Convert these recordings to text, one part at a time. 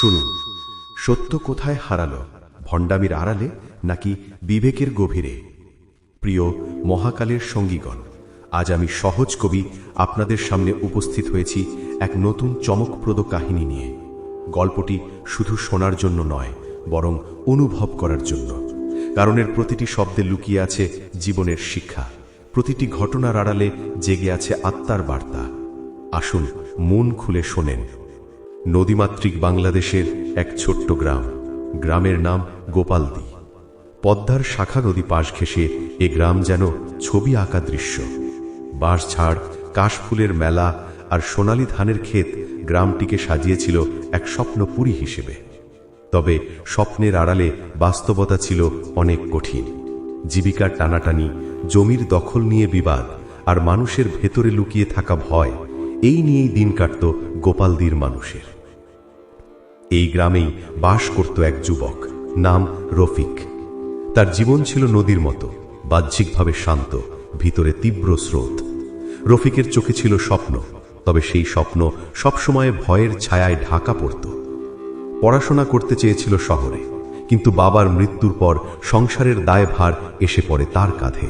শুনুন, সত্য কোথায় হারালো? ভণ্ডামির আড়ালে নাকি বিবেকের গভীরে? প্রিয় মহাকালের সঙ্গীগণ, আজ আমি সহজ কবি আপনাদের সামনে উপস্থিত হয়েছি এক নতুন চমকপ্রদ কাহিনী নিয়ে। গল্পটি শুধু শোনার জন্য নয়, বরং অনুভব করার জন্য। কারণ এর প্রতিটি শব্দে লুকিয়ে আছে জীবনের শিক্ষা। প্রতিটি ঘটনার আড়ালে জেগে আছে আত্মার বার্তা। আসুন, মন খুলে শোনেন। নদীমাতৃক বাংলাদেশের এক ছোট্ট গ্রাম। গ্রামের নাম গোপালদি। পদ্মার শাখা নদী পাশ ঘেঁষে এ গ্রাম যেন ছবি আঁকা দৃশ্য। বাঁশঝাড় কাশফুলের মেলা আর সোনালী ধানের ক্ষেত গ্রামটিকে সাজিয়েছিল এক স্বপ্নপুরী হিসেবে। তবে স্বপ্নের আড়ালে বাস্তবতা ছিল অনেক কঠিন। জীবিকার টানাটানি, জমির দখল নিয়ে বিবাদ আর মানুষের ভেতরে লুকিয়ে থাকা ভয়, এই নিয়েই দিন কাটত গোপালদির মানুষের। এই গ্রামেই বাস করত এক যুবক, নাম রফিক। তার জীবন ছিল নদীর মতো, বাহ্যিকভাবে শান্ত, ভিতরে তীব্র স্রোত। রফিকের চোখে ছিল স্বপ্ন, তবে সেই স্বপ্ন সবসময় ভয়ের ছায়ায় ঢাকা পড়ত। পড়াশোনা করতে চেয়েছিল শহরে, কিন্তু বাবার মৃত্যুর পর সংসারের দায়ভার এসে পড়ে তার কাঁধে।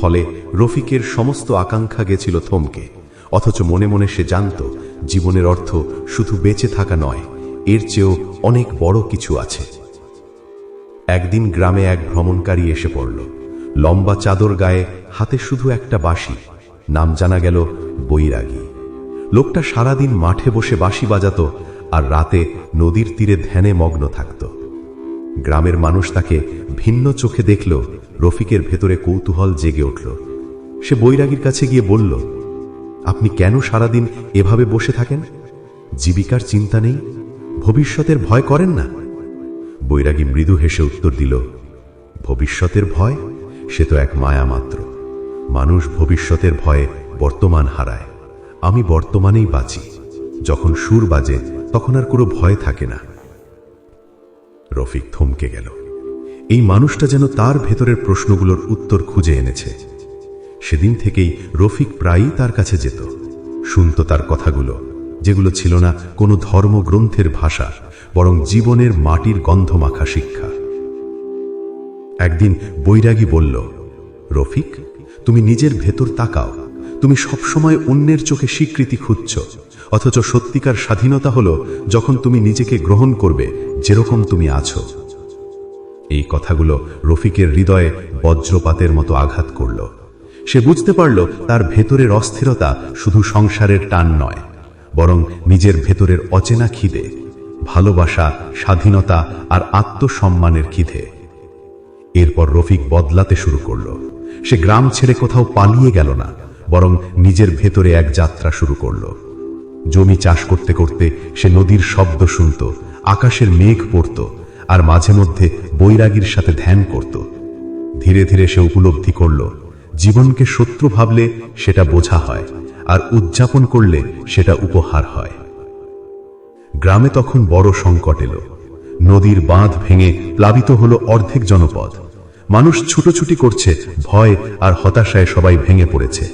ফলে রফিকের সমস্ত আকাঙ্ক্ষা গেছিল থমকে, অথচ মনে মনে সে জানত, জীবনের অর্থ শুধু বেঁচে থাকা নয় এর চেয়েও অনেক বড় কিছু আছে। একদিন গ্রামে এক ভ্রমণকারী এসে পড়ল। লম্বা চাদর গায়ে হাতে শুধু একটা বাঁশি, নাম জানা গেল বৈরাগী। লোকটা সারাদিন মাঠে বসে বাঁশি বাজাত আর রাতে নদীর তীরে ধ্যানে মগ্ন থাকত। গ্রামের মানুষ তাকে ভিন্ন চোখে দেখল, রফিকের ভেতরে কৌতূহল জেগে উঠল। সে বৈরাগীর কাছে গিয়ে বলল, আপনি কেন সারাদিন এভাবে বসে থাকেন? জীবিকার চিন্তা নেই? ভবিষ্যতের ভয় করেন না? বৈরাগী মৃদু হেসে উত্তর দিল, ভবিষ্যতের ভয়? সে তো এক মায়া মাত্র। মানুষ ভবিষ্যতের ভয়ে বর্তমান হারায়। আমি বর্তমানেই বাঁচি। যখন সুর বাজে, তখন আর কোনো ভয় থাকে না। রফিক থমকে গেল। এই মানুষটা যেন তার ভেতরের প্রশ্নগুলোর উত্তর খুঁজে এনেছে। সেদিন থেকেই রফিক প্রায়ই তার কাছে যেত। শুনত তার কথাগুলো। যেগুলো ছিল না কোনো ধর্মগ্রন্থের ভাষা, বরং জীবনের মাটির গন্ধমাখা শিক্ষা। একদিন বৈরাগী বলল, রফিক, তুমি নিজের ভেতর তাকাও। তুমি সবসময় অন্যের চোখে স্বীকৃতি খুঁজছ, অথচ সত্যিকার স্বাধীনতা হলো যখন তুমি নিজেকে গ্রহণ করবে যেরকম তুমি আছো। এই কথাগুলো রফিকের হৃদয়ে বজ্রপাতের মতো আঘাত করল। সে বুঝতে পারল তার ভেতরের অস্থিরতা শুধু সংসারের টান নয়। বরং নিজের ভেতরের অচেনা খিদে, ভালোবাসা, স্বাধীনতা আর আত্মসম্মানের খিদে। এরপর রফিক বদলাতে শুরু করল। সে গ্রাম ছেড়ে কোথাও পালিয়ে গেল না, বরং নিজের ভেতরে এক যাত্রা শুরু করল। জমি চাষ করতে করতে সে নদীর শব্দ শুনত, আকাশের মেঘ পড়ত আর মাঝে মধ্যে বৈরাগীর সাথে ধ্যান করত। ধীরে ধীরে সে উপলব্ধি করল, জীবনকে শত্রু ভাবলে সেটা বোঝা হয়। আর উদযাপন করলে সেটা উপহার হয়। গ্রামে তখন বড় সংকট এলো। নদীর বাঁধ ভেঙে প্লাবিত হলো অর্ধেক জনপদ। মানুষ ছুটোছুটি করছে, ভয় আর হতাশায় সবাই ভেঙে পড়েছে।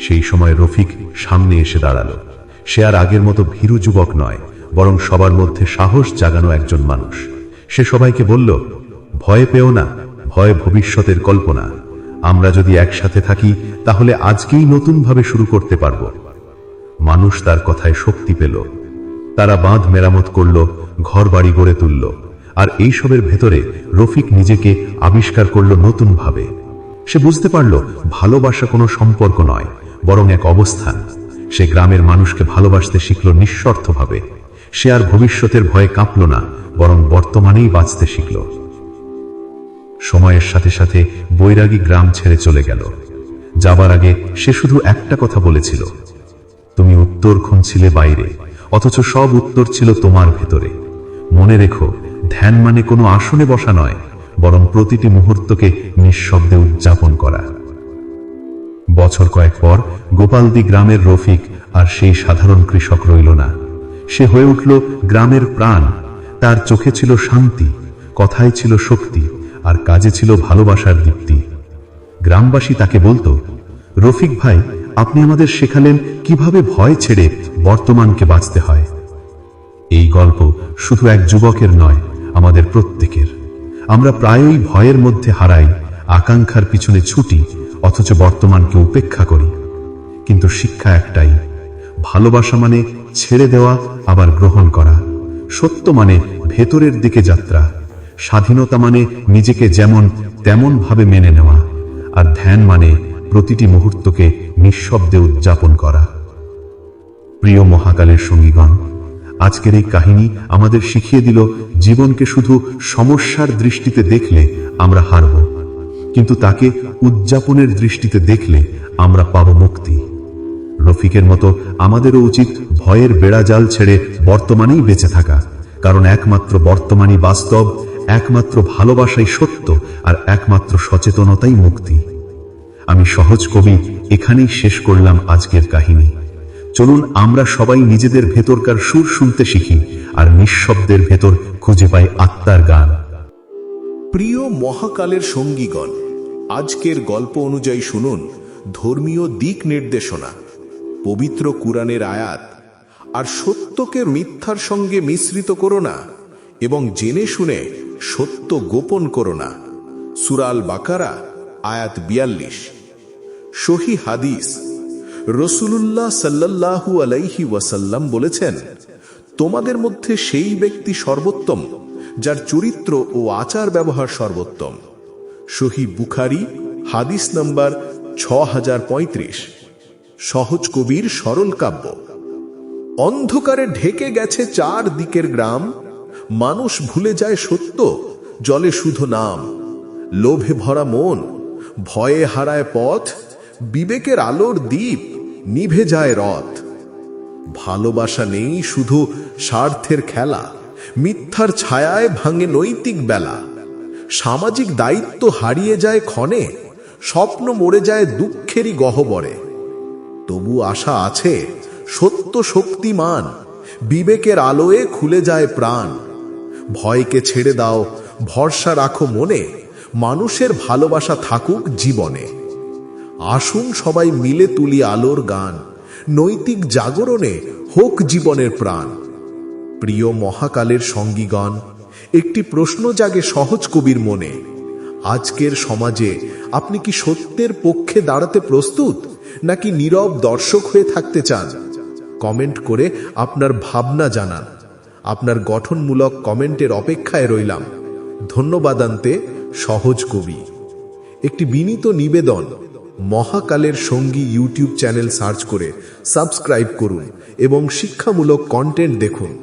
সেই সময় রফিক সামনে এসে দাঁড়াল। সে আর আগের মতো ভীরু যুবক নয়, বরং সবার মধ্যে সাহস জাগানো একজন মানুষ। সে সবাইকে বলল, ভয় পেও না, ভয় ভবিষ্যতের কল্পনা। আমরা যদি একসাথে থাকি, তাহলে আজকেই নতুনভাবে শুরু করতে পারব। মানুষ তার কথায় শক্তি পেল। তারা বাঁধ মেরামত করল ঘর বাড়ি গড়ে তুলল, আর এইসবের ভেতরে রফিক নিজেকে আবিষ্কার করল নতুনভাবে। সে বুঝতে পারল, ভালোবাসা কোনো সম্পর্ক নয়, বরং এক অবস্থান। সে গ্রামের মানুষকে ভালোবাসতে শিখল নিঃস্বার্থভাবে সে আর ভবিষ্যতের ভয়ে কাঁপল না, বরং বর্তমানেই বাঁচতে শিখল। সময়ের সাথে সাথে বৈরাগী গ্রাম ছেড়ে চলে গেল। যাবার আগে সে শুধু একটা কথা বলেছিল। তুমি উত্তর খুঁজছিলে বাইরে, অথচ সব উত্তর ছিল তোমার ভেতরে। মনে রেখো, ধ্যান মানে কোনো আসনে বসা নয়, বরং প্রতিটি মুহূর্তকে নিঃশব্দে উদযাপন করা। বছর কয়েক পর গোপালদি গ্রামের রফিক আর সেই সাধারণ কৃষক রইল না। সে হয়ে উঠল গ্রামের প্রাণ, তার চোখে ছিল শান্তি, কথায় ছিল শক্তি। আর কাজে ছিল ভালোবাসার দীপ্তি। গ্রামবাসী তাকে বলতো, রফিক ভাই, আপনি আমাদের শেখালেন কীভাবে ভয় ছেড়ে বর্তমানকে বাঁচতে হয়। এই গল্প শুধু এক যুবকের নয়, আমাদের প্রত্যেকের। আমরা প্রায়ই ভয়ের মধ্যে হারাই, আকাঙ্ক্ষার পিছনে ছুটি, অথচ বর্তমানকে উপেক্ষা করি। কিন্তু শিক্ষা একটাই, ভালোবাসা মানে ছেড়ে দেওয়া, আবার গ্রহণ করা। সত্য মানে ভেতরের দিকে যাত্রা। স্বাধীনতা মানে নিজেকে যেমন তেমন ভাবে মেনে নেওয়া, আর ধ্যান মানে প্রতিটি মুহূর্তকে নিঃশব্দে উদযাপন করা। প্রিয় মহাকালের সঙ্গীগণ, আজকের এই কাহিনী আমাদের শিখিয়ে দিল জীবনকে শুধু সমস্যার দৃষ্টিতে দেখলে আমরা হারব, কিন্তু তাকে উদযাপনের দৃষ্টিতে দেখলে আমরা পাব মুক্তি। রফিকের মতো আমাদেরও উচিত ভয়ের বেড়াজাল ছেড়ে বর্তমানেই বেঁচে থাকা, কারণ একমাত্র বর্তমানই বাস্তব একমাত্র ভালোবাসাই সত্য আর একমাত্র সচেতনতাই মুক্তি। আমি সহজ কবি, এখানেই শেষ করলাম আজকের কাহিনী। চলুন আমরা সবাই নিজেদের ভেতরকার সুর শুনতে শিখি আর নিঃশব্দের ভেতর খুঁজে পাই আত্মার গান। প্রিয় মহাকালের সঙ্গীগণ, আজকের গল্প অনুযায়ী শুনুন ধর্মীয় দিক নির্দেশনা, পবিত্র কুরআনের আয়াত আর সত্যকে মিথ্যার সঙ্গে মিশ্রিত করো না এবং জেনে শুনে সত্য গোপন করো না। সুরাল বাকারা, আয়াত বিয়াল্লিশ। সহি হাদিস। রসুলুল্লাহ সাল্লাল্লাহু আলাইহি ওয়াসাল্লাম বলেছেন, তোমাদের মধ্যে সেই ব্যক্তি সর্বোত্তম, যার চরিত্র ও আচার ব্যবহার সর্বোত্তম। সহি বুখারি, হাদিস নাম্বার ছ সহজ কবির সরল কাব্য। অন্ধকারে ঢেকে গেছে চার দিকের গ্রাম মানুষ ভুলে যায় সত্য, জলে শুধু নাম। লোভে ভরা মন, ভয়ে হারায় পথ, বিবেকের আলোর দ্বীপ, নিভে যায় রথ। ভালোবাসা নেই শুধু স্বার্থের খেলা, মিথ্যার ছায়ায় ভাঙে নৈতিক বেলা। সামাজিক দায়িত্ব হারিয়ে যায় ক্ষণে, স্বপ্ন মরে যায় দুঃখেরই গহবরে। তবু আশা আছে, সত্য শক্তিমান, বিবেকের আলোয় খুলে যায় প্রাণ। ভয়কে ছেড়ে দাও, ভরসা রাখো মনে, মানুষের ভালোবাসা থাকুক জীবনে। আসুন সবাই মিলে তুলি আলোর গান, নৈতিক জাগরণে হোক জীবনের প্রাণ। প্রিয় মহাকালের সঙ্গীগণ, একটি প্রশ্ন জাগে সহজ কবির মনে, আজকের সমাজে আপনি কি সত্যের পক্ষে দাঁড়াতে প্রস্তুত, নাকি নীরব দর্শক হয়ে থাকতে চান? কমেন্ট করে আপনার ভাবনা জানান। আপনার গঠনমূলক কমেন্টের অপেক্ষায় রইলাম। ধন্যবাদ ধন্যবাদান্তে, সহজ কবি। একটি বিনীত নিবেদন, মহাকালের সঙ্গী ইউটিউব চ্যানেল সার্চ করে সাবস্ক্রাইব করুন এবং শিক্ষামূলক কন্টেন্ট দেখুন।